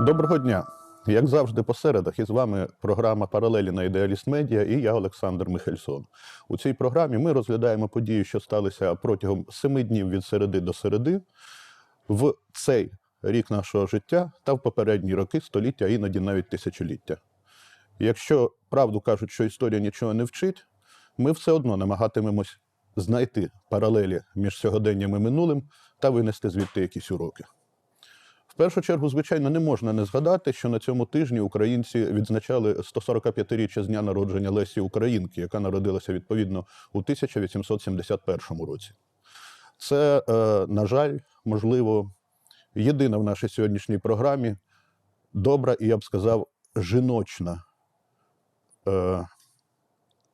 Доброго дня. Як завжди, по середах із вами програма Паралелі на Ідеаліст Медіа і я, Олександр Михельсон. У цій програмі ми розглядаємо події, що сталися протягом семи днів від середи до середи в цей рік нашого життя та в попередні роки, століття, іноді навіть тисячоліття. Якщо правду кажуть, що історія нічого не вчить, ми все одно намагатимемось знайти паралелі між сьогоденням і минулим та винести звідти якісь уроки. Першу чергу, звичайно, не можна не згадати, що на цьому тижні українці відзначали 145-річчя з дня народження Лесі Українки, яка народилася відповідно у 1871 році. Це, е, на жаль, можливо, єдина в нашій сьогоднішній програмі добра і я б сказав, жіночна е,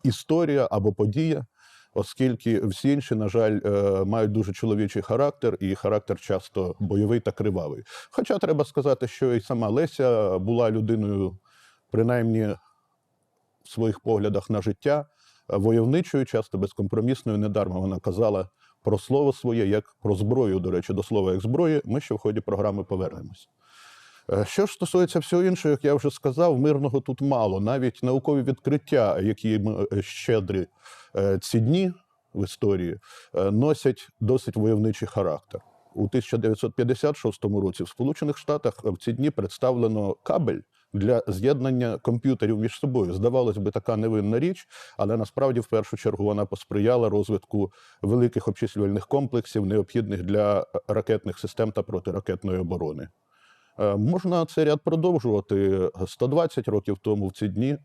історія або подія, оскільки всі інші, на жаль, е, мають дуже чоловічий характер, і характер часто бойовий та кривавий. Хоча треба сказати, що і сама Леся була людиною, принаймні в своїх поглядах на життя, войовничою, часто безкомпромісною. Недарма вона казала про слово своє, як про зброю. До речі, до слова як зброї, ми ще в ході програми повернемось. Е, Що ж стосується всього іншого, як я вже сказав, мирного тут мало. Навіть наукові відкриття, які ми, е, щедрі ці дні в історії, е, носять досить войовничий характер. У 1956 році в Сполучених Штатах в ці дні представлено кабель для з'єднання комп'ютерів між собою. Здавалось би, така невинна річ, але насправді в першу чергу вона посприяла розвитку великих обчислювальних комплексів, необхідних для ракетних систем та протиракетної оборони. Е, Можна цей ряд продовжувати. 120 років тому в ці дні е,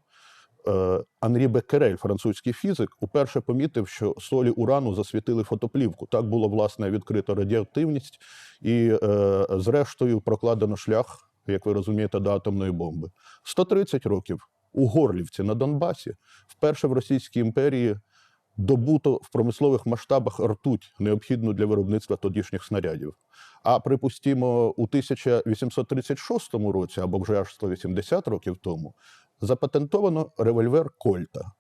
Анрі Беккерель, французький фізик, уперше помітив, що солі урану засвітили фотоплівку. Так було власне відкрито радіоактивність і, е, зрештою, прокладено шлях, як ви розумієте, до атомної бомби. 130 років у Горлівці на Донбасі вперше в Російській імперії добуто в промислових масштабах ртуть, необхідну для виробництва тодішніх снарядів. А припустімо, у 1836 році, або вже аж 180 років тому, запатентовано револьвер Кольта.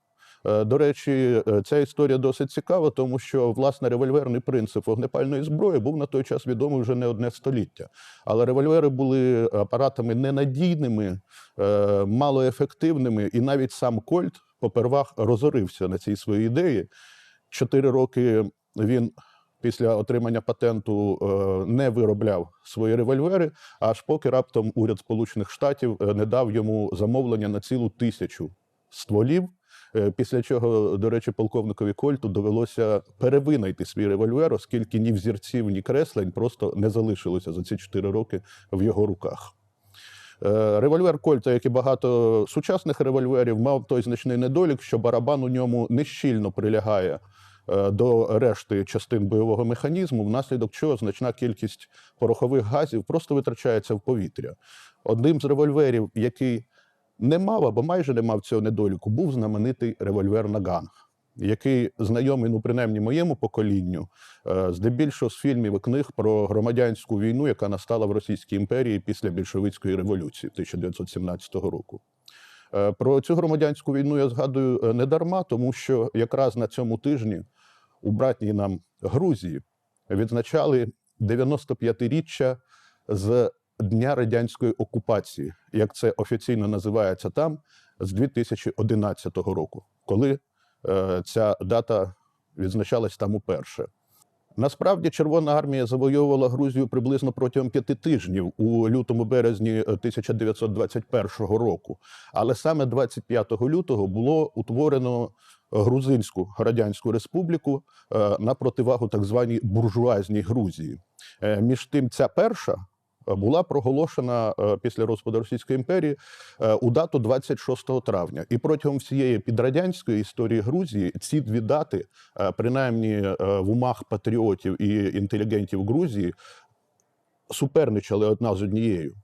Е, До речі, е, ця історія досить цікава, тому що власне револьверний принцип вогнепальної зброї був на той час відомий вже не одне століття. Але револьвери були апаратами ненадійними, е, малоефективними, і навіть сам Кольт попервах розорився на цій своїй ідеї. Чотири роки він після отримання патенту е, не виробляв свої револьвери, аж поки раптом уряд Сполучених Штатів е, не дав йому замовлення на цілу тисячу стволів. Е, Після чого, до речі, полковникові Кольту довелося перевинайти свій револьвер, оскільки ні взірців, ні креслень просто не залишилося за ці чотири роки в його руках. Револьвер Кольта, як і багато сучасних револьверів, мав той значний недолік, що барабан у ньому не щільно прилягає до решти частин бойового механізму, внаслідок чого значна кількість порохових газів просто витрачається в повітря. Одним з револьверів, який не мав або майже не мав цього недоліку, був знаменитий револьвер Наган, який знайомий, ну принаймні моєму поколінню, е, здебільшого з фільмів і книг про громадянську війну, яка настала в Російській імперії після більшовицької революції 1917 року. Е, Про цю громадянську війну я згадую е, не дарма, тому що якраз на цьому тижні у братній нам Грузії відзначали 95-річчя з Дня радянської окупації, як це офіційно називається там, з 2011 року, коли е, ця дата відзначалась там уперше. Насправді Червона армія завойовувала Грузію приблизно протягом п'яти тижнів у лютому-березні 1921 року. Але саме 25 лютого було утворено Грузинську Радянську Республіку е, на противагу так званій буржуазній Грузії. Е, Між тим, ця перша е, була проголошена е, після розпаду Російської імперії е, у дату 26 травня. І протягом всієї підрадянської історії Грузії ці дві дати, е, принаймні е, в умах патріотів і інтелігентів Грузії, суперничали одна з однією.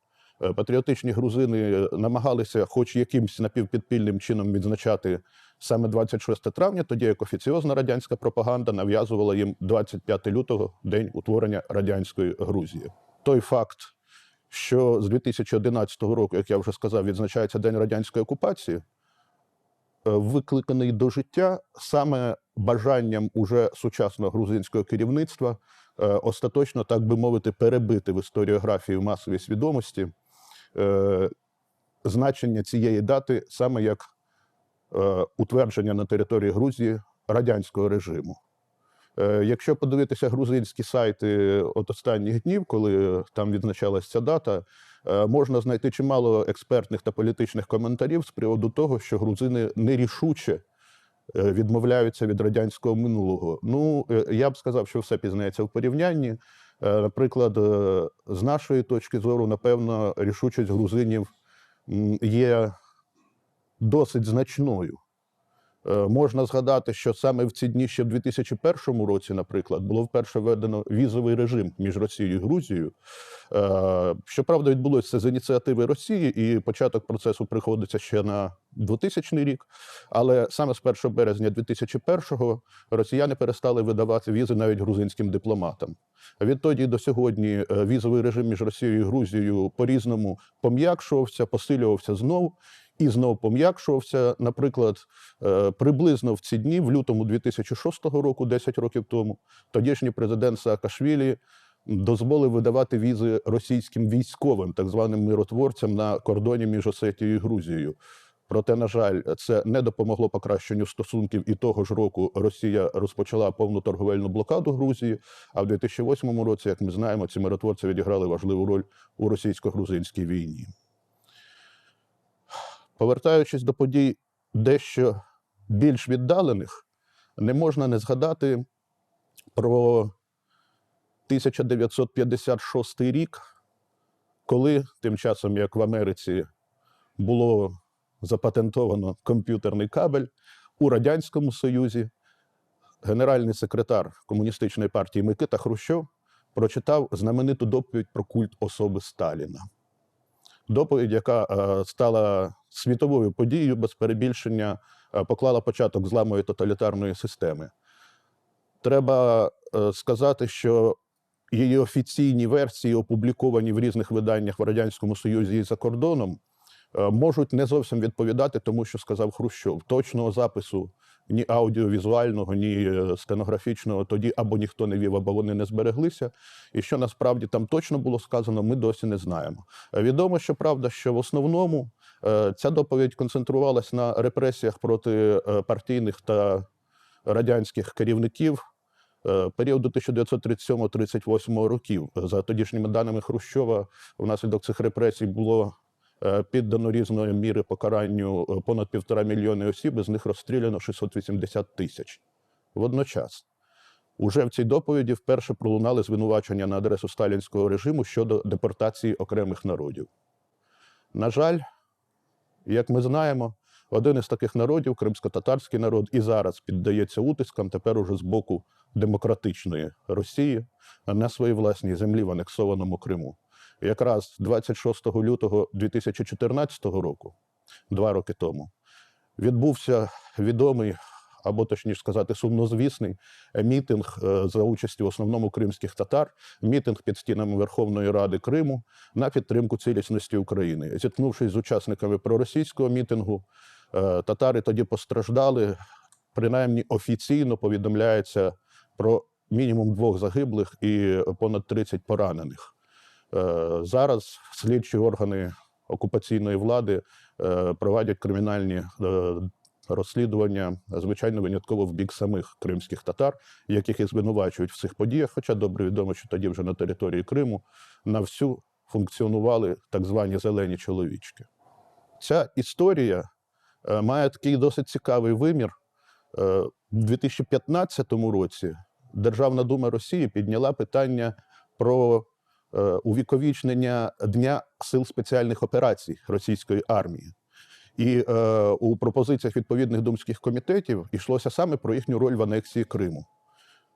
Е, Патріотичні грузини намагалися, хоч якимсь напівпідпільним чином, відзначати саме 26 травня, тоді як офіціозна радянська пропаганда нав'язувала їм 25 лютого день утворення радянської Грузії. Той факт, що з 2011 року, як я вже сказав, відзначається День радянської окупації, е, викликаний до життя саме бажанням уже сучасного грузинського керівництва е, остаточно, так би мовити, перебити в історіографії в масовій свідомості е, значення цієї дати саме як утвердження на території Грузії радянського режиму. Е, Якщо подивитися грузинські сайти от останніх днів, коли там відзначалася ця дата, е, можна знайти чимало експертних та політичних коментарів з приводу того, що грузини нерішуче е, відмовляються від радянського минулого. Ну, я б сказав, що все пізнається в порівнянні. Наприклад, з нашої точки зору, напевно, рішучість грузинів є досить значною. Е, Можна згадати, що саме в ці дні ще в 2001 році, наприклад, було вперше введено візовий режим між Росією і Грузією. Е, Щоправда, відбулося з ініціативи Росії, і початок процесу приходиться ще на 2000 рік. Але саме з 1 березня 2001-го росіяни перестали видавати візи навіть грузинським дипломатам. Відтоді до сьогодні е, візовий режим між Росією і Грузією по-різному пом'якшувався, посилювався знов і знов пом'якшувався. Наприклад, е, приблизно в ці дні, в лютому 2006 року, 10 років тому, тодішній президент Саакашвілі дозволив видавати візи російським військовим, так званим миротворцям на кордоні між Осетією і Грузією. Проте, на жаль, це не допомогло покращенню стосунків, і того ж року Росія розпочала повну торговельну блокаду Грузії. А в 2008 році, як ми знаємо, ці миротворці відіграли важливу роль у російсько-грузинській війні. Повертаючись до подій дещо більш віддалених, не можна не згадати про 1956 рік, коли тим часом, як в Америці було запатентовано комп'ютерний кабель у Радянському Союзі, генеральний секретар комуністичної партії Микита Хрущов прочитав знамениту доповідь про культ особи Сталіна. Доповідь, яка е, стала світовою подією без перебільшення, е, поклала початок зламої тоталітарної системи. Треба е, сказати, що її офіційні версії, опубліковані в різних виданнях в Радянському Союзі і за кордоном, е, можуть не зовсім відповідати тому, що сказав Хрущов. Точного запису ні аудіовізуального, ні стенографічного тоді або ніхто не вів, або вони не збереглися. І що насправді там точно було сказано, ми досі не знаємо. Відомо, що правда, що в основному ця доповідь концентрувалась на репресіях проти е, партійних та радянських керівників е, періоду 1937-38 років. За тодішніми даними Хрущова, внаслідок цих репресій було е, піддано різної міри покаранню е, понад півтора мільйони осіб, з них розстріляно 680 тисяч. Водночас, уже в цій доповіді вперше пролунали звинувачення на адресу сталінського режиму щодо депортації окремих народів. На жаль, як ми знаємо, один із таких народів, кримсько-татарський народ, і зараз піддається утискам тепер уже з боку демократичної Росії на своїй власній землі в анексованому Криму. І Якраз 26 лютого 2014 року, два роки тому, відбувся відомий, або точніше сказати, сумнозвісний мітинг е, за участю в основному кримських татар, мітинг під стінами Верховної Ради Криму на підтримку цілісності України. Зіткнувшись з учасниками проросійського мітингу, е, татари тоді постраждали. Принаймні офіційно повідомляється про мінімум двох загиблих і понад 30 поранених. Е, Зараз слідчі органи окупаційної влади проводять кримінальні розслідування, звичайно, винятково в бік самих кримських татар, яких і звинувачують в цих подіях. Хоча добре відомо, що тоді вже на території Криму на всю функціонували так звані зелені чоловічки. Ця історія е, має такий досить цікавий вимір. Е, У 2015 році Державна дума Росії підняла питання про е, увіковічнення Дня сил спеціальних операцій російської армії. І е, у пропозиціях відповідних думських комітетів йшлося саме про їхню роль в анексії Криму.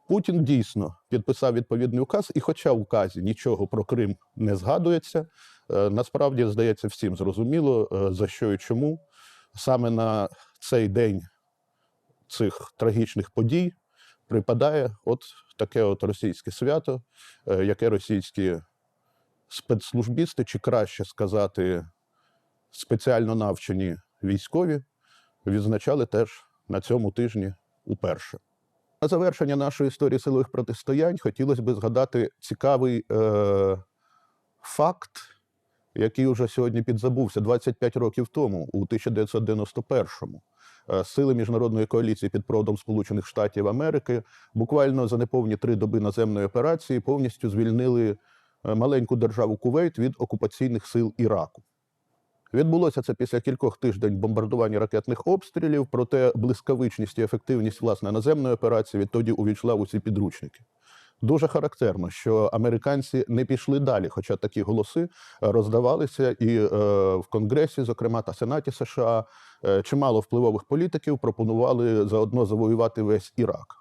Путін дійсно підписав відповідний указ, і, хоча в указі нічого про Крим не згадується, е, насправді здається всім зрозуміло, е, за що і чому саме на цей день цих трагічних подій припадає от таке от російське свято, е, яке російські спецслужбісти, чи краще сказати, спеціально навчені військові відзначали теж на цьому тижні уперше. На завершення нашої історії силових протистоянь хотілося б згадати цікавий е, факт, який уже сьогодні підзабувся 25 років тому, у 1991-му. Е, Сили міжнародної коаліції під проводом Сполучених Штатів Америки буквально за неповні три доби наземної операції повністю звільнили е, маленьку державу Кувейт від окупаційних сил Іраку. Відбулося це після кількох тиждень бомбардування ракетних обстрілів, проте блискавичність і ефективність власне наземної операції відтоді увійшла в усі підручники. Дуже характерно, що американці не пішли далі, хоча такі голоси е, роздавалися і е, в Конгресі, зокрема та Сенаті США, е, чимало впливових політиків пропонували заодно завоювати весь Ірак.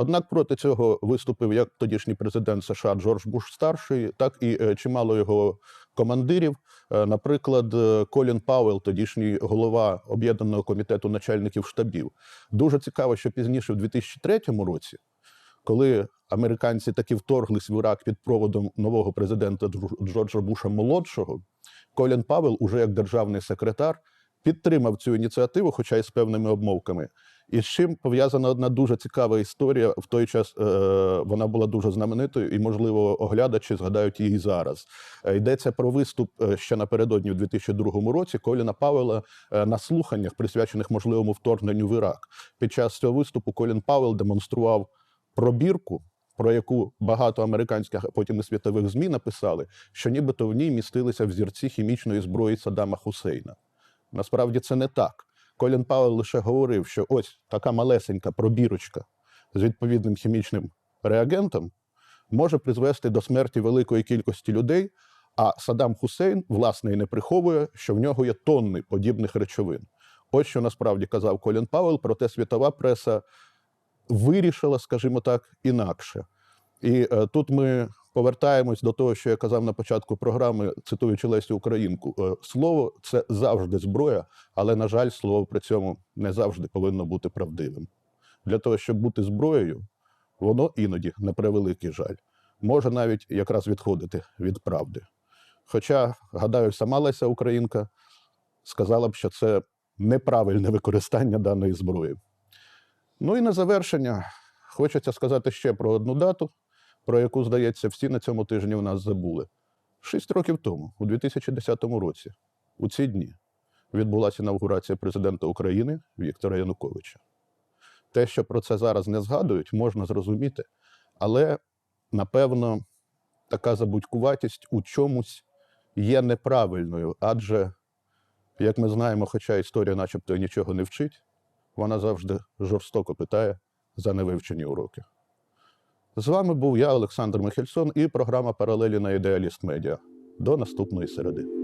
Однак проти цього виступив як тодішній президент США Джордж Буш старший, так і е, чимало його командирів. Е, Наприклад, е, Колін Пауел, тодішній голова об'єднаного комітету начальників штабів. Дуже цікаво, що пізніше, в 2003 році, коли американці таки вторглись в Ірак під проводом нового президента Джор- Джорджа Буша молодшого, Колін Павел, уже як державний секретар, підтримав цю ініціативу, хоча й з певними обмовками. І з чим пов'язана одна дуже цікава історія. В той час е, вона була дуже знаменитою, і, можливо, оглядачі згадають її зараз. Е, йдеться про виступ е, ще напередодні, в 2002 році, Коліна Павела е, на слуханнях, присвячених можливому вторгненню в Ірак. Під час цього виступу Колін Павел демонстрував пробірку, про яку багато американських, а потім і світових ЗМІ написали, що нібито в ній містилися взірці хімічної зброї Саддама Хусейна. Насправді це не так. Колін Пауел лише говорив, що ось така малесенька пробірочка з відповідним хімічним реагентом може призвести до смерті великої кількості людей. А Саддам Хусейн, власне, і не приховує, що в нього є тонни подібних речовин. Ось що насправді казав Колін Пауел, проте світова преса вирішила, скажімо так, інакше. І е, тут ми повертаємось до того, що я казав на початку програми, цитуючи Лесю Українку. Е, слово це завжди зброя, але, на жаль, слово при цьому не завжди повинно бути правдивим. Для того, щоб бути зброєю, воно іноді, на превеликий жаль, може навіть якраз відходити від правди. Хоча, гадаю, сама Леся Українка сказала б, що це неправильне використання даної зброї. Ну і на завершення хочеться сказати ще про одну дату, про яку, здається, всі на цьому тижні в нас забули. Шість років тому, у 2010 році, у ці дні, відбулася інавгурація президента України Віктора Януковича. Те, що про це зараз не згадують, можна зрозуміти, але напевно така забудькуватість у чомусь є неправильною, адже, як ми знаємо, хоча історія начебто нічого не вчить, вона завжди жорстоко питає за невивчені уроки. З вами був я, Олександр Михельсон, і програма Паралелі на Ідеаліст Медіа. До наступної середи.